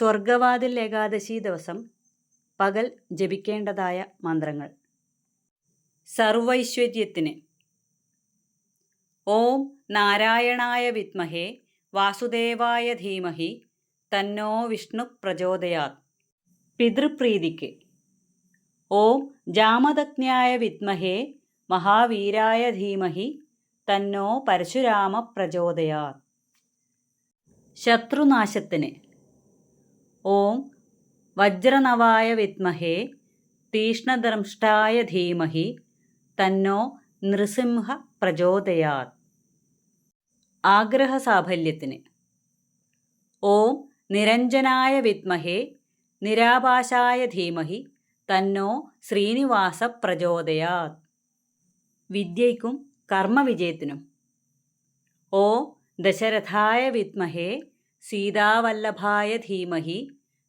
സ്വർഗവാതിൽ ഏകാദശി ദിവസം പകൽ ജപിക്കേണ്ടതായ മന്ത്രങ്ങൾ. സർവൈശ്വര്യത്തിന്. ഓം നാരായണായ വിദ്മഹേ വാസുദേവായ ധീമഹി തന്നോ വിഷ്ണു പ്രചോദയാത്. പിതൃപ്രീതിക്ക്. ഓം ജാമതജ്ഞായ വിദ്മഹേ മഹാവീരായ ധീമഹി തന്നോ പരശുരാമ പ്രചോദയാത്. ശത്രുനാശത്തിന്. ഓം വജ്രനവായ വിദ്മഹേ തീഷ്ണദ്രംഷ്ടായ ധീമഹി തന്നോ നൃസിംഹ പ്രചോദയാത്. ആഗ്രഹസാഫല്യത്തിന്. ഓം നിരഞ്ജനായ വിദ്മഹേ നിരാപാശായ ധീമഹി തന്നോ ശ്രീനിവാസ പ്രചോദയാത്. വിദ്യയ്ക്കും കർമ്മവിജയത്തിനും. ഓ ദശരഥായ വിദ്മഹേ സീതാവല്ലഭായ ധീമഹി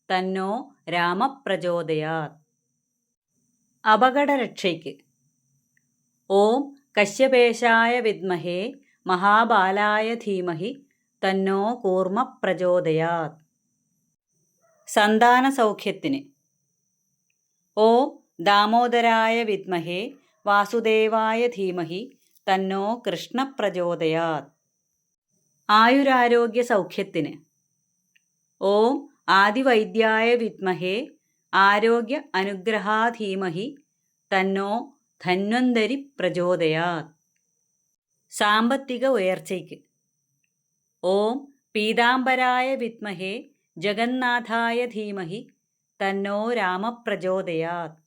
തന്നോ രാമപ്രചോദയാത്. അപകടരക്ഷയ്ക്ക്. ഓം കശ്യപേശായ വിദ്മഹേ മഹാബാലായ ധീമഹി തന്നോ കൂർമ്മ പ്രചോദയാത് സന്താന സൗഖ്യത്തിന്. ഓം ദാമോദരായ വിദ്മഹേ വാസുദേവായ ധീമഹി തന്നോ കൃഷ്ണ ആയുരാരോഗ്യ സൗഖ്യത്തിന് ഓം ആദിവൈദ്യായ വിദ്മഹേ ആരോഗ്യ അനുഗ്രഹാധീമഹി തന്നോ ധന്വന്തരി പ്രചോദയാത്. സാമ്പത്തിക ഉയർച്ചയ്ക്ക്. ഓം പീതാംബരായ വിദ്മഹേ ജഗന്നാഥായ ധീമഹി തന്നോ രാമപ്രചോദയാത്.